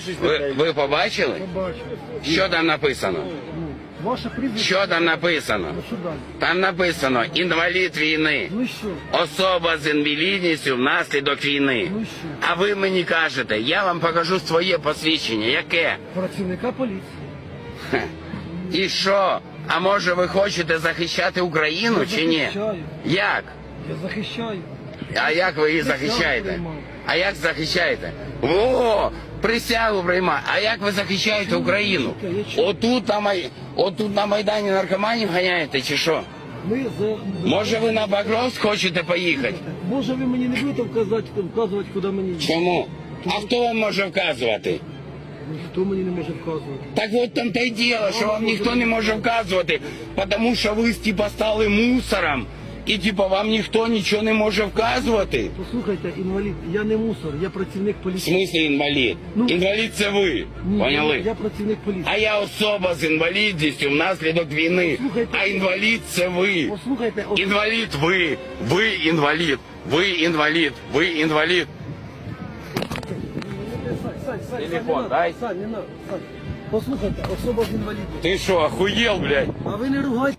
побачили Ви, ви побачили? Бачу. Що там написано? Ну, ваше прізвище. Що там написано? Ну, що далі? Там написано інвалід війни. Ну і що? Особа з інвалідністю внаслідок війни. Ну і що? А ви мені кажете, я вам покажу своє посвідчення. Яке? Працівника поліції. І що? А може ви хочете захищати Україну чи ні? захищаю. Як? Я захищаю. А як ви її захищаєте? А як захищаєте? О, присягу приймає. А як ви захищаєте Україну? Отут на Май... Отут на Майдані наркоманів ганяєте чи що? Ми за... Може ви на Багровськ хочете поїхати? Може ви мені не будете вказати, вказувати, куди мені їхати? Чому? А хто вам може вказувати? Ніхто мені не може вказувати. Так от там те й діло, що вам ніхто не може вказувати, тому що ви типа стали мусором, і типа вам ніхто нічого не може вказувати. Послухайте, інвалід, я не мусор, я працівник В поліції. смислі інвалід? Ну. Інвалід це ви. Ні, Поняли? Я працівник поліції. А я особа з інвалідністю внаслідок війни. Слухайте. А інвалід це ви. Послухайте, от... Інвалід ви. Ви інвалід. Ви інвалід. Ви інвалід. Сань, Сань, Сань, Телефон Сань, не дай. надо, Сань, не надо, Сань. Послухайте, особа з інвалідністю. Ти що, охуєл, блядь? А ви не ругайте